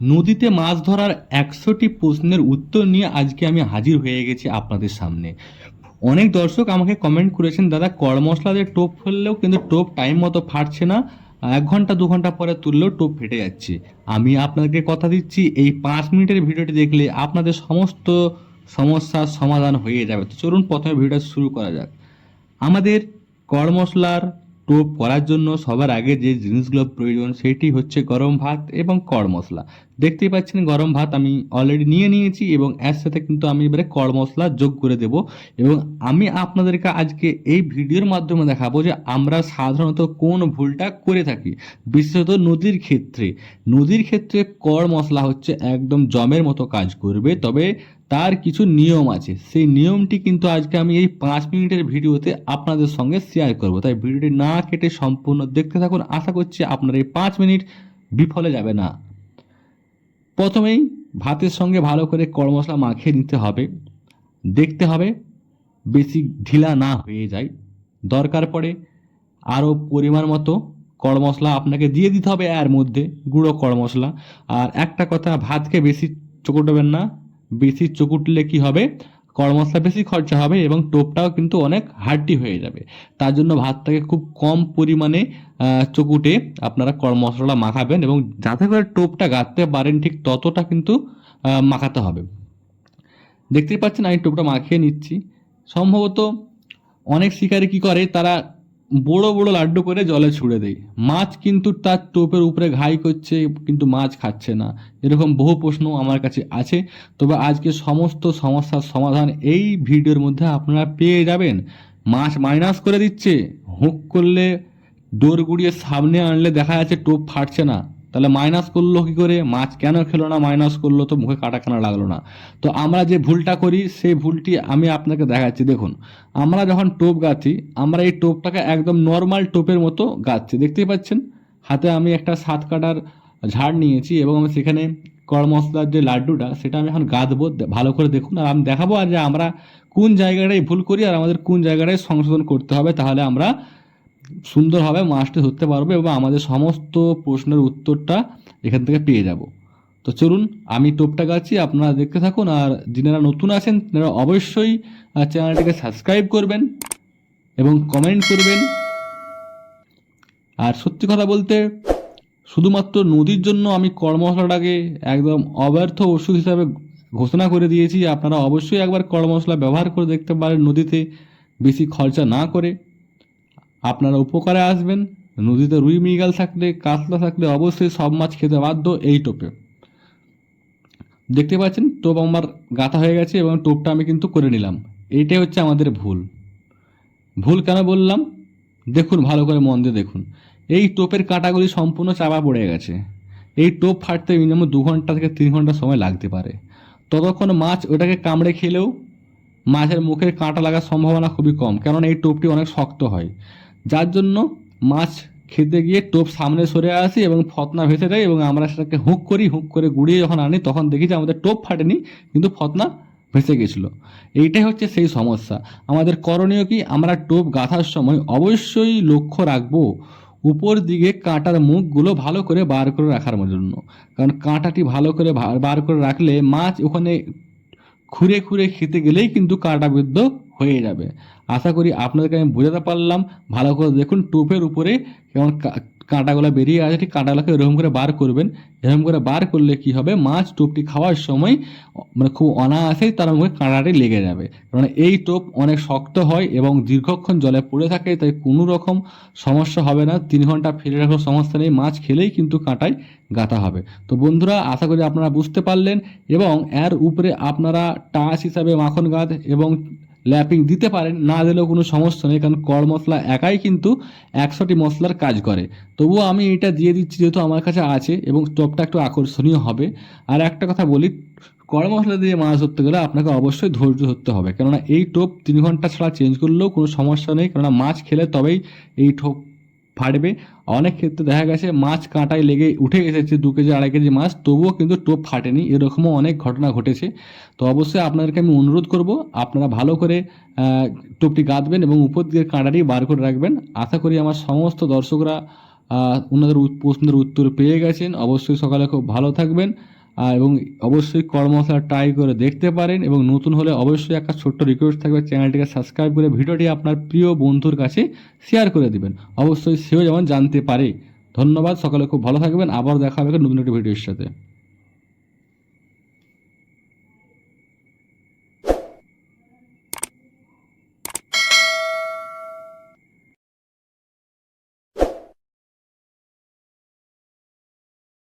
নদীতে মাছ ধরার একশোটি প্রশ্নের উত্তর নিয়ে আজকে আমি হাজির হয়ে গেছি আপনাদের সামনে। অনেক দর্শক আমাকে কমেন্ট করেছেন, দাদা, কড় মশলা দিয়ে টোপ ফেললেও কিন্তু টোপ টাইম মতো ফাটছে না। এক ঘণ্টা, দু ঘণ্টা পরে তুললেও টোপ ফেটে যাচ্ছে। আমি আপনাদেরকে কথা দিচ্ছি, এই পাঁচ মিনিটের ভিডিওটি দেখলে আপনাদের সমস্ত সমস্যার সমাধান হয়ে যাবে। তো চলুন প্রথমে ভিডিওটা শুরু করা যাক। আমাদের কড় মশলার টোপ করার জন্য সবার আগে যে জিনিসগুলো প্রয়োজন, সেটি হচ্ছে গরম ভাত এবং কড় মশলা। দেখতেই পাচ্ছেন গরম ভাত আমি অলরেডি নিয়ে নিয়েছি এবং এর সাথে কিন্তু আমি এবারে কড় মশলা যোগ করে দেব এবং আমি আপনাদেরকে আজকে এই ভিডিওর মাধ্যমে দেখাবো যে আমরা সাধারণত কোন ভুলটা করে থাকি, বিশেষত নদীর ক্ষেত্রে। নদীর ক্ষেত্রে কড় মশলা হচ্ছে একদম জমের মতো কাজ করবে, তবে তার কিছু নিয়ম আছে। সেই নিয়মটি কিন্তু আজকে আমি এই পাঁচ মিনিটের ভিডিওতে আপনাদের সঙ্গে শেয়ার করব। তাই ভিডিওটি না কেটে সম্পূর্ণ দেখতে থাকুন। আশা করছি আপনার এই পাঁচ মিনিট বিফলে যাবে না। প্রথমেই ভাতের সঙ্গে ভালো করে কড় মশলা মাখিয়ে নিতে হবে। দেখতে হবে বেশি ঢিলা না হয়ে যায়। দরকার পড়ে আরও পরিমাণ মতো কড় মশলা আপনাকে দিয়ে দিতে হবে এর মধ্যে গুঁড়ো কড় মশলা। আর একটা কথা, ভাতকে বেশি চকুটবেন না। বেশি চকুটলে কি হবে? বেশি খরচা হবে এবং টোপটাও কিন্তু অনেক হার্ডি হয়ে যাবে। তার জন্য ভাতটাকে খুব কম পরিমাণে চকুটে আপনারা মশলাটা মাখাবেন এবং যাতে করে টোপটা গাঁথতে পারেন ঠিক ততটা কিন্তু মাখাতে হবে। দেখতেই পাচ্ছেন আমি টোপটা মাখিয়ে নিচ্ছি। সম্ভবত অনেক শিকারি কি করে? তারা বড় বড় লাড্ডু করে জলে ছুড়ে দেয় মাছ কিন্তু তার টোপের উপরে ঘাই করছে, কিন্তু মাছ খাচ্ছে না। এরকম বহু প্রশ্ন আমার কাছে আছে। তবে আজকে সমস্ত সমস্যার সমাধান এই ভিডিওর মধ্যে আপনারা পেয়ে যাবেন। মাছ মাইনাস করে দিচ্ছে, হুক করলে দৌড় গুড়িয়ে সামনে আনলে দেখা যাচ্ছে টোপ ফাটছে না। তাহলে মাইনাস করল কি করে? মাছ কেন খেলো না মাইনাস করল? তো মুখে কাটা কেন লাগল না। তো আমরা যে ভুলটা করি, সেই ভুলটি আমি আপনাকে দেখাচ্ছি। দেখুন, আমরা যখন টোপ গাঁথি, আমরা এই টোপটাকে একদম নর্মাল টোপের মতো গাচ্ছি দেখতেই পাচ্ছেন? হাতে আমি একটা সাত কাটার ঝাড় নিয়েছি এবং আমি সেখানে কড় মশলার যে লাড্ডুটা, সেটা আমি এখন গাঁথবো। ভালো করে দেখুন। আর আমি দেখাবো আর যে আমরা কোন জায়গাটায় ভুল করি আর আমাদের কোন জায়গাটায় সংশোধন করতে হবে, তাহলে আমরা সুন্দরভাবে মাছটি ধরতে পারব এবং আমাদের সমস্ত প্রশ্নের উত্তরটা এখান থেকে পেয়ে যাব। তো চলুন, আমি টোপটা গাচ্ছি আপনারা দেখতে থাকুন, আর যিনারা নতুন আছেন, তারা অবশ্যই চ্যানেলটিকে সাবস্ক্রাইব করবেন এবং কমেন্ট করবেন। আর সত্যি কথা বলতে, শুধুমাত্র নদীর জন্য আমি কড় মশলাটাকে একদম অব্যর্থ ওষুধ হিসাবে ঘোষণা করে দিয়েছি। আপনারা অবশ্যই একবার কড় মশলা ব্যবহার করে দেখতে পারেন নদীতে বেশি খরচা না করে। আপনারা উপকারে আসবেন, নদীতে রুই মৃগাল থাকলে, কাতলা থাকলে অবশ্যই সব মাছ খেতে বাধ্য এই টোপে। দেখতে পাচ্ছেন, টোপ আমার গাঁথা হয়ে গেছে এবং টোপটা আমি কিন্তু করে নিলাম। এইটাই হচ্ছে আমাদের ভুল। ভুল কেন বললাম? দেখুন, ভালো করে মন দিয়ে দেখুন। এই টোপের কাঁটাগুলি সম্পূর্ণ চাপা পড়ে গেছে। এই টোপ ফাটতে মিনিমাম দু ঘণ্টা থেকে তিন ঘণ্টা সময় লাগতে পারে। ততক্ষণ মাছ ওটাকে কামড়ে খেলেও মাছের মুখে কাঁটা লাগার সম্ভাবনা খুবই কম, কেননা এই টোপটি অনেক শক্ত হয়। যার জন্য মাছ খেতে গিয়ে টোপ সামনে সরে আসি এবং ফতনা ভেসে যায় এবং আমরা সেটাকে হুক করি, হুক করে গুড়িয়ে যখন আনি, তখন দেখি যে আমাদের টোপ ফাটেনি, কিন্তু ফতনা ভেসে গেছিল। এইটাই হচ্ছে সেই সমস্যা। আমাদের করণীয় কি? আমরা টোপ গাঁথার সময় অবশ্যই লক্ষ্য রাখব উপর দিকে কাঁটার মুখগুলো ভালো করে বার করে রাখার জন্য। কারণ কাঁটাটি ভালো করে বার করে রাখলে মাছ ওখানে খুঁড়ে খুঁড়ে খেতে গেলেই কিন্তু কাঁটাবিদ্ধ হয়ে যাবে। আশা করি আপনাদেরকে আমি বোঝাতে পারলাম। ভালো করে দেখুন, টোপের উপরে কেমন কাঁটাগুলো বেরিয়ে আছে, ঠিক কাঁটাগুলোকে এরকম করে বার করবেন। এরকম করে বার করলে কি হবে? মাছ টোপটি খাওয়ার সময় মানে খুব অনায়াসেই তার মুখে কাঁটাটি লেগে যাবে। কারণ এই টোপ অনেক শক্ত হয় এবং দীর্ঘক্ষণ জলে পড়ে থাকে, তাই কোনো রকম সমস্যা হবে না। তিন ঘণ্টা ফেলে রাখার সমস্যা নেই। মাছ খেলেই কিন্তু কাঁটায় গাঁথা হবে। তো বন্ধুরা, আশা করি আপনারা বুঝতে পারলেন এবং এর উপরে আপনারা টাচ হিসাবে মাখন গাছ এবং ল্যাপিং দিতে পারেন, না দিলেও কোনো সমস্যা নেই, কারণ কড় মশলা একাই কিন্তু একশোটি মশলার কাজ করে। তবুও আমি এটা দিয়ে দিচ্ছি যেহেতু আমার কাছে আছে এবং টপটা একটু আকর্ষণীয় হবে। আর একটা কথা বলি, কড়া মশলা দিয়ে মাছ ধরতে গেলে আপনাকে অবশ্যই ধৈর্য ধরতে হবে। কেননা এই টোপ তিন ঘণ্টা ছাড়া চেঞ্জ করলেও কোনো সমস্যা নেই, কেননা মাছ খেলে তবেই এই টোপ ফাটবে। অনেক ক্ষেত্রে দেখা গেছে মাছ কাঁটায় লেগে উঠে এসেছে দু কেজি, আড়াই কেজি মাছ, তবুও কিন্তু টোপ ফাটেনি। এরকমও অনেক ঘটনা ঘটেছে। তো অবশ্যই আপনাদেরকে আমি অনুরোধ করব, আপনারা ভালো করে টোপটি গাঁথবেন এবং উপর দিকে কাঁটাটি বার করে রাখবেন। আশা করি আমার সমস্ত দর্শকরা ওনাদের প্রশ্নের উত্তর পেয়ে গেছেন। অবশ্যই সকালে খুব ভালো থাকবেন। এবং অবশ্যই কর্মশালা ট্রাই করে দেখতে পারেন এবং নতুন হলে অবশ্যই একটা ছোট্ট রিকোয়েস্ট থাকবে চ্যানেলটিকে সাবস্ক্রাইব করে ভিডিওটি আপনার প্রিয় বন্ধুর কাছে শেয়ার করে দেবেন। অবশ্যই সেও যেমন জানতে পারে। ধন্যবাদ, সকালে খুব ভালো থাকবেন, আবার দেখা হবে নতুন একটি ভিডিওর সাথে।